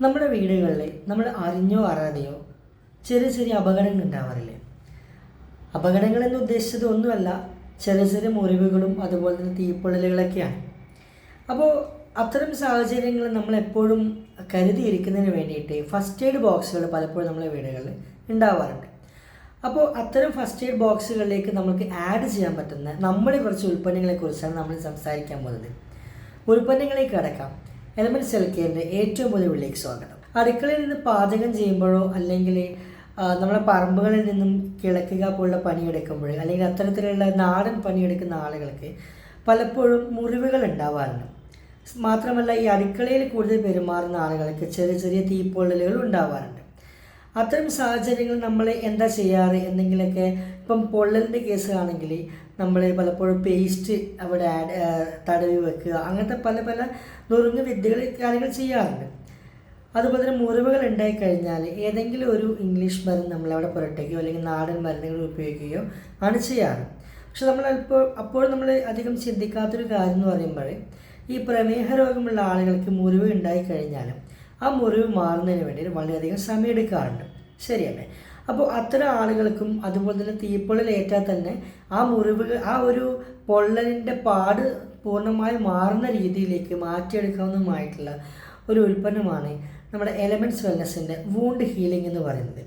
നമ്മുടെ വീടുകളിൽ നമ്മൾ അറിഞ്ഞോ അറിയാതെയോ ചെറിയ ചെറിയ അപകടങ്ങൾ ഉണ്ടാവാറില്ലേ? അപകടങ്ങൾ എന്ന് ഉദ്ദേശിച്ചത് ഒന്നുമല്ല ചെറിയ ചെറിയ മുറിവുകളും അതുപോലെ തന്നെ തീപ്പൊള്ളലുകളൊക്കെയാണ്. അപ്പോൾ അത്തരം സാഹചര്യങ്ങൾ നമ്മൾ എപ്പോഴും കരുതിയിരിക്കുന്നതിന് വേണ്ടിയിട്ട് ഫസ്റ്റ് എയ്ഡ് ബോക്സുകൾ പലപ്പോഴും നമ്മുടെ വീടുകളിൽ ഉണ്ടാവാറുണ്ട്. അപ്പോൾ അത്തരം ഫസ്റ്റ് എയ്ഡ് ബോക്സുകളിലേക്ക് നമുക്ക് ആഡ് ചെയ്യാൻ പറ്റുന്ന നമ്മുടെ കുറച്ച് ഉൽപ്പന്നങ്ങളെക്കുറിച്ചാണ് നമ്മൾ സംസാരിക്കാൻ പോകുന്നത്. ഉൽപ്പന്നങ്ങളിലേക്ക് കടക്കാം. എലമെന്റ്സ് ഹെൽത്ത് ഏറ്റവും പുതിയ വീട്ടിലേക്ക് സ്വാഗതം. അടുക്കളയിൽ നിന്ന് പാചകം ചെയ്യുമ്പോഴോ അല്ലെങ്കിൽ നമ്മളെ പറമ്പുകളിൽ നിന്നും കിളക്കുക പോലുള്ള പണിയെടുക്കുമ്പോൾ അല്ലെങ്കിൽ അത്തരത്തിലുള്ള നാടൻ പണിയെടുക്കുന്ന ആളുകൾക്ക് പലപ്പോഴും മുറിവുകൾ ഉണ്ടാവാറുണ്ട്. മാത്രമല്ല ഈ അടുക്കളയിൽ കൂടുതൽ പെരുമാറുന്ന ആളുകൾക്ക് ചെറിയ ചെറിയ തീപ്പൊള്ളലുകൾ ഉണ്ടാവാറുണ്ട്. അത്തരം സാഹചര്യങ്ങൾ നമ്മൾ എന്താ ചെയ്യാറ്? എന്തെങ്കിലുമൊക്കെ ഇപ്പം പൊള്ളലിന്റെ കേസ് ആണെങ്കിൽ നമ്മൾ പലപ്പോഴും പേസ്റ്റ് അവിടെ ആഡ് തടവി വെക്കുക. അങ്ങനത്തെ പല പല നുറുങ്ങ് വിദ്യകൾ കാര്യങ്ങൾ ചെയ്യാറുണ്ട്. അതുപോലെ തന്നെ മുറിവുകൾ ഉണ്ടായിക്കഴിഞ്ഞാൽ ഏതെങ്കിലും ഒരു ഇംഗ്ലീഷ് മരുന്ന് നമ്മളവിടെ പുരട്ടുകയോ അല്ലെങ്കിൽ നാടൻ മരുന്നുകൾ ഉപയോഗിക്കുകയോ ആണ് ചെയ്യാറ്. പക്ഷെ നമ്മൾ ഇപ്പോൾ അപ്പോൾ നമ്മൾ അധികം ചിന്തിക്കാത്തൊരു കാര്യം എന്ന് പറയുമ്പോൾ ഈ പ്രമേഹ രോഗമുള്ള ആളുകൾക്ക് മുറിവ് ഉണ്ടായിക്കഴിഞ്ഞാലും ആ മുറിവ് മാറുന്നതിന് വേണ്ടി വളരെയധികം സമയമെടുക്കാറുണ്ട്. ശരിയല്ലേ? അപ്പോൾ അത്തരം ആളുകൾക്കും അതുപോലെ തന്നെ തീപ്പൊള്ളലേറ്റാൽ തന്നെ ആ മുറിവുകൾ ആ ഒരു പൊള്ളലിന്റെ പാട് പൂർണമായി മാറുന്ന രീതിയിലേക്ക് മാറ്റിയെടുക്കാവുന്നതുമായിട്ടുള്ള ഒരു ഉൽപ്പന്നമാണ് നമ്മുടെ എലമെന്റ്സ് വെൽനസിന്റെ വൂണ്ട് ഹീലിംഗ് എന്ന് പറയുന്നത്.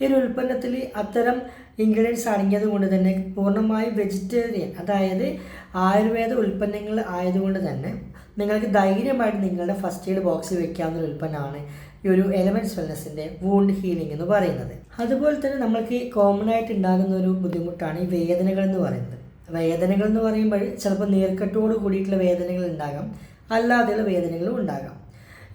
ഈ ഒരു ഉൽപ്പന്നത്തിൽ അത്തരം ഇൻഗ്രീഡിയൻസ് അടങ്ങിയത് കൊണ്ട് തന്നെ പൂർണമായും വെജിറ്റേറിയൻ അതായത് ആയുർവേദ ഉൽപ്പന്നങ്ങൾ ആയതുകൊണ്ട് തന്നെ നിങ്ങൾക്ക് ധൈര്യമായിട്ട് നിങ്ങളുടെ ഫസ്റ്റ് എയ്ഡ് ബോക്സിൽ വെക്കാവുന്ന ഉൽപ്പന്നമാണ് ഈ ഒരു എലമെന്റ്സ് വെൽനസിന്റെ വൂണ്ട് ഹീലിംഗ് എന്ന് പറയുന്നത്. അതുപോലെ തന്നെ നമ്മൾക്ക് കോമൺ ആയിട്ട് ഉണ്ടാകുന്ന ഒരു ബുദ്ധിമുട്ടാണ് ഈ വേദനകൾ എന്ന് പറയുന്നത്. വേദനകൾ എന്ന് പറയുമ്പോൾ ചിലപ്പോൾ നീർക്കെട്ടോട് കൂടിയിട്ടുള്ള വേദനകൾ ഉണ്ടാകാം അല്ലാതെയുള്ള വേദനകളും ഉണ്ടാകാം.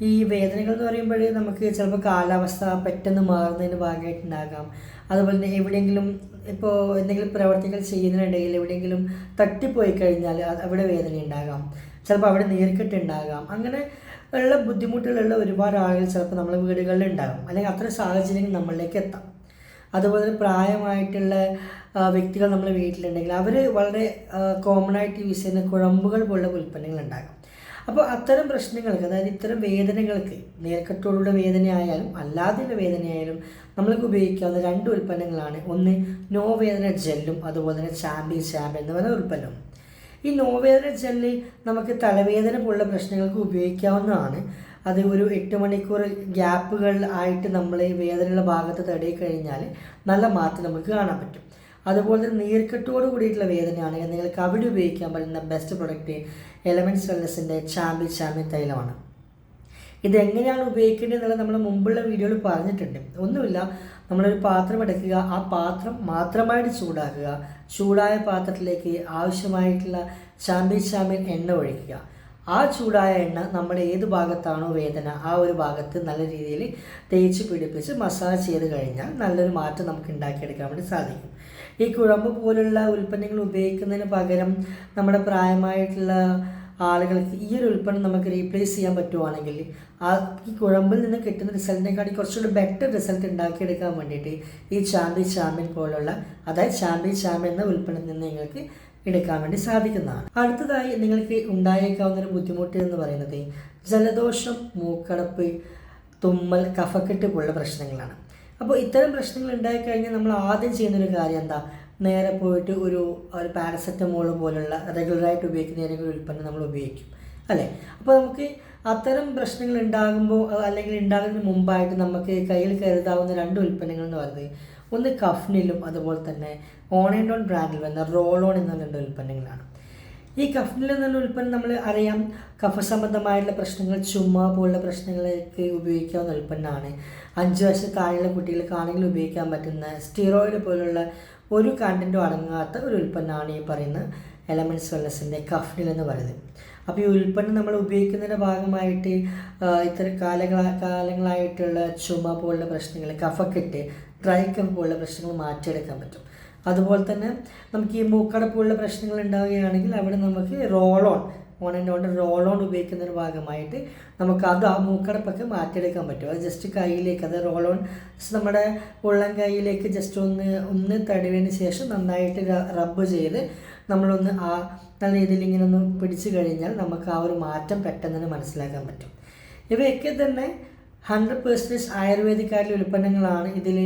ഈ വേദനകൾ എന്ന് പറയുമ്പോൾ നമുക്ക് ചിലപ്പോൾ കാലാവസ്ഥ പെട്ടെന്ന് മാറുന്നതിന് ഭാഗമായിട്ടുണ്ടാകാം അതുപോലെ തന്നെ എവിടെയെങ്കിലും ഇപ്പോൾ എന്തെങ്കിലും പ്രവർത്തികൾ ചെയ്യുന്നതിനിടയിൽ എവിടെയെങ്കിലും തട്ടിപ്പോയി കഴിഞ്ഞാൽ അവിടെ വേദന ഉണ്ടാകാം. ചിലപ്പോൾ അവിടെ നേരിട്ടുണ്ടാകാം അങ്ങനെ ഉള്ള ബുദ്ധിമുട്ടുകളുള്ള ഒരുപാട് ആളുകൾ ചിലപ്പോൾ നമ്മുടെ വീടുകളിൽ ഉണ്ടാകും അല്ലെങ്കിൽ അത്തരം സാഹചര്യങ്ങൾ നമ്മളിലേക്ക് എത്താം. അതുപോലെ തന്നെ പ്രായമായിട്ടുള്ള വ്യക്തികൾ നമ്മുടെ വീട്ടിലുണ്ടെങ്കിൽ അവർ വളരെ കോമൺ ആയിട്ട് യൂസ് ചെയ്യുന്ന കുഴമ്പുകൾ പോലുള്ള ഉൽപ്പന്നങ്ങൾ ഉണ്ടാകും. അപ്പോൾ അത്തരം പ്രശ്നങ്ങൾക്ക് അതായത് ഇത്തരം വേദനകൾക്ക് നേർക്കെട്ടോടുള്ള വേദനയായാലും അല്ലാതെയുള്ള വേദനയായാലും നമ്മൾക്ക് ഉപയോഗിക്കാവുന്ന രണ്ട് ഉൽപ്പന്നങ്ങളാണ്. ഒന്ന് നോ വേദന ജെല്ലും അതുപോലെ തന്നെ ചാമ്പി ചാമ്പ് എന്ന് പറയുന്ന ഉൽപ്പന്നവും. ഈ നോവേദന ജെല്ല് നമുക്ക് തലവേദന പോലുള്ള പ്രശ്നങ്ങൾക്ക് ഉപയോഗിക്കാവുന്നതാണ്. അത് ഒരു എട്ട് മണിക്കൂർ ഗ്യാപ്പുകൾ ആയിട്ട് നമ്മൾ വേദനയുള്ള ഭാഗത്ത് തടയി കഴിഞ്ഞാൽ നല്ല മാറ്റം നമുക്ക് കാണാൻ പറ്റും. അതുപോലെ തന്നെ നീർക്കെട്ടോട് കൂടിയിട്ടുള്ള വേദനയാണെങ്കിൽ നിങ്ങൾക്ക് അവിടെ ഉപയോഗിക്കാൻ പറ്റുന്ന ബെസ്റ്റ് പ്രൊഡക്റ്റ് എലമെന്റ്സ് വെൽനസിന്റെ ചാമ്പി ചാമ്പി തൈലമാണ്. ഇത് എങ്ങനെയാണ് ഉപയോഗിക്കേണ്ടത് എന്നുള്ളത് നമ്മൾ മുമ്പുള്ള വീഡിയോയിൽ പറഞ്ഞിട്ടുണ്ട്. ഒന്നുമില്ല നമ്മളൊരു പാത്രം എടുക്കുക ആ പാത്രം മാത്രമായിട്ട് ചൂടാക്കുക ചൂടായ പാത്രത്തിലേക്ക് ആവശ്യമായിട്ടുള്ള ചാമ്പ്യൻ ചാമ്പ്യൻ എണ്ണ ഒഴിക്കുക. ആ ചൂടായ എണ്ണ നമ്മുടെ ഏത് ഭാഗത്താണോ വേദന ആ ഒരു ഭാഗത്ത് നല്ല രീതിയിൽ തേച്ച് പിടിപ്പിച്ച് മസാജ് ചെയ്ത് കഴിഞ്ഞാൽ നല്ലൊരു മാറ്റം നമുക്ക് ഉണ്ടാക്കിയെടുക്കാൻ വേണ്ടി സാധിക്കും. ഈ കുഴമ്പ് പോലുള്ള ഉൽപ്പന്നങ്ങൾ ഉപയോഗിക്കുന്നതിന് പകരം നമ്മുടെ പ്രായമായിട്ടുള്ള ആളുകൾക്ക് ഈ ഒരു ഉൽപ്പന്നം നമുക്ക് റീപ്ലേസ് ചെയ്യാൻ പറ്റുവാണെങ്കിൽ ആ ഈ കുഴമ്പിൽ നിന്ന് കിട്ടുന്ന റിസൾട്ടിനെക്കാട്ടി കുറച്ചുകൂടി ബെറ്റർ റിസൾട്ട് ഉണ്ടാക്കിയെടുക്കാൻ വേണ്ടിയിട്ട് ഈ ചാമ്പി ചാമ്പിൻ പോലുള്ള അതായത് ചാമ്പി ചാമ്പിൻ എന്ന ഉൽപ്പന്നത്തിൽ നിന്ന് നിങ്ങൾക്ക് എടുക്കാൻ വേണ്ടി സാധിക്കുന്നതാണ്. അടുത്തതായി നിങ്ങൾക്ക് ഉണ്ടായേക്കാവുന്ന ഒരു ബുദ്ധിമുട്ട് എന്ന് പറയുന്നത് ജലദോഷം മൂക്കടപ്പ് തുമ്മൽ കഫക്കെട്ട് പോലുള്ള പ്രശ്നങ്ങളാണ്. അപ്പോൾ ഇത്തരം പ്രശ്നങ്ങൾ ഉണ്ടായിക്കഴിഞ്ഞാൽ നമ്മൾ ആദ്യം ചെയ്യുന്നൊരു കാര്യം എന്താ? നേരെ പോയിട്ട് ഒരു ഒരു പാരസെറ്റമോൾ പോലുള്ള റെഗുലറായിട്ട് ഉപയോഗിക്കുന്ന ഏതെങ്കിലും ഉൽപ്പന്നം നമ്മൾ ഉപയോഗിക്കും. അല്ലേ? അപ്പോൾ നമുക്ക് അത്തരം പ്രശ്നങ്ങൾ ഉണ്ടാകുമ്പോൾ അല്ലെങ്കിൽ ഉണ്ടാകുന്നതിന് മുമ്പായിട്ട് നമുക്ക് കയ്യിൽ കരുതാവുന്ന രണ്ട് ഉൽപ്പന്നങ്ങൾ എന്ന് പറയുന്നത് ഒന്ന് കഫ്നിലും അതുപോലെ തന്നെ ഓൺ ആൻഡ് ഓൺ ബ്രാൻഡിൽ വന്ന റോൾ ഓൺ എന്ന രണ്ട് ഉൽപ്പന്നങ്ങളാണ്. ഈ കഫ്നിൽ എന്നുള്ള ഉൽപ്പന്നം നമ്മൾ അറിയാം. കഫ സംബന്ധമായിട്ടുള്ള പ്രശ്നങ്ങൾ ചുമ പോലുള്ള പ്രശ്നങ്ങളൊക്കെ ഉപയോഗിക്കാവുന്ന ഉൽപ്പന്നമാണ്. അഞ്ച് വയസ്സ് താഴെയുള്ള കുട്ടികൾക്കാണെങ്കിൽ ഉപയോഗിക്കാൻ പറ്റുന്ന സ്റ്റിറോയിഡ് പോലുള്ള ഒരു കണ്ടന്റും അടങ്ങാത്ത ഒരു ഉൽപ്പന്നമാണ് ഈ പറയുന്ന എലമെന്റ്സ് വെല്ലസിന്റെ കഫ്നിൽ എന്ന് പറയുന്നത്. അപ്പോൾ ഈ ഉൽപ്പന്നം നമ്മൾ ഉപയോഗിക്കുന്നതിന്റെ ഭാഗമായിട്ട് ഇത്തരം കാലങ്ങള കാലങ്ങളായിട്ടുള്ള ചുമ പോലുള്ള പ്രശ്നങ്ങൾ കഫക്കെട്ട് ഡ്രൈ കഫ് പോലുള്ള പ്രശ്നങ്ങൾ മാറ്റിയെടുക്കാൻ പറ്റും. അതുപോലെ തന്നെ നമുക്ക് ഈ മൂക്കട പോലുള്ള പ്രശ്നങ്ങൾ ഉണ്ടാവുകയാണെങ്കിൽ അവിടെ നമുക്ക് roll on and on roll on ഉപയോഗിക്കുന്നതിന് ഭാഗമായിട്ട് നമുക്ക് അത് ആ മൂക്കടപ്പൊക്കെ മാറ്റിയെടുക്കാൻ പറ്റും. അത് ജസ്റ്റ് കയ്യിലേക്ക് അത് റോൾ ഓൺ നമ്മുടെ ഉള്ളം കൈയിലേക്ക് ജസ്റ്റ് ഒന്ന് ഒന്ന് തടിവിന് ശേഷം നന്നായിട്ട് റബ്ബ് ചെയ്ത് നമ്മളൊന്ന് ആ നല്ല രീതിയിൽ ഇങ്ങനെ ഒന്ന് പിടിച്ചു കഴിഞ്ഞാൽ നമുക്ക് ആ ഒരു മാറ്റം പെട്ടെന്ന് തന്നെ മനസ്സിലാക്കാൻ പറ്റും. ഇവയൊക്കെ തന്നെ ഹൺഡ്രഡ് പേഴ്സന്റേജ് ആയുർവേദിക്കാരിലെ ഉൽപ്പന്നങ്ങളാണ് ഇതിൽ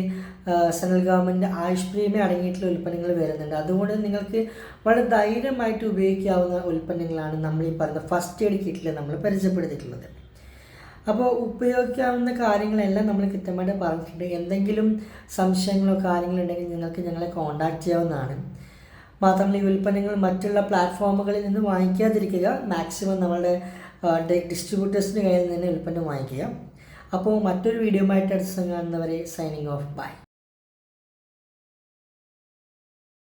സെൻട്രൽ ഗവൺമെന്റ് ആയുഷ് പ്രീമിയം അടങ്ങിയിട്ടുള്ള ഉൽപ്പന്നങ്ങൾ വരുന്നുണ്ട്. അതുകൊണ്ട് നിങ്ങൾക്ക് വളരെ ധൈര്യമായിട്ട് ഉപയോഗിക്കാവുന്ന ഉൽപ്പന്നങ്ങളാണ് നമ്മൾ ഈ പറഞ്ഞ ഫസ്റ്റ് എയ്ഡ് കിറ്റിൽ നമ്മൾ പരിചയപ്പെടുത്തിയിട്ടുള്ളത്. അപ്പോൾ ഉപയോഗിക്കാവുന്ന കാര്യങ്ങളെല്ലാം നമ്മൾ കൃത്യമായിട്ട് പറഞ്ഞിട്ടുണ്ട്. എന്തെങ്കിലും സംശയങ്ങളോ കാര്യങ്ങളോ ഉണ്ടെങ്കിൽ നിങ്ങൾക്ക് ഞങ്ങളെ കോൺടാക്റ്റ് ചെയ്യാവുന്നതാണ്. മാത്രമല്ല ഈ ഉൽപ്പന്നങ്ങൾ മറ്റുള്ള പ്ലാറ്റ്ഫോമുകളിൽ നിന്ന് വാങ്ങിക്കാതിരിക്കുക. മാക്സിമം നമ്മളുടെ ഡിസ്ട്രിബ്യൂട്ടേഴ്സിന്റെ കയ്യിൽ നിന്ന് ഉൽപ്പന്നം വാങ്ങിക്കുക. അപ്പോൾ മറ്റൊരു വീഡിയോ ആയിട്ട് അടുത്ത കാണുന്നവരെ സൈനിങ് ഓഫ് ബൈ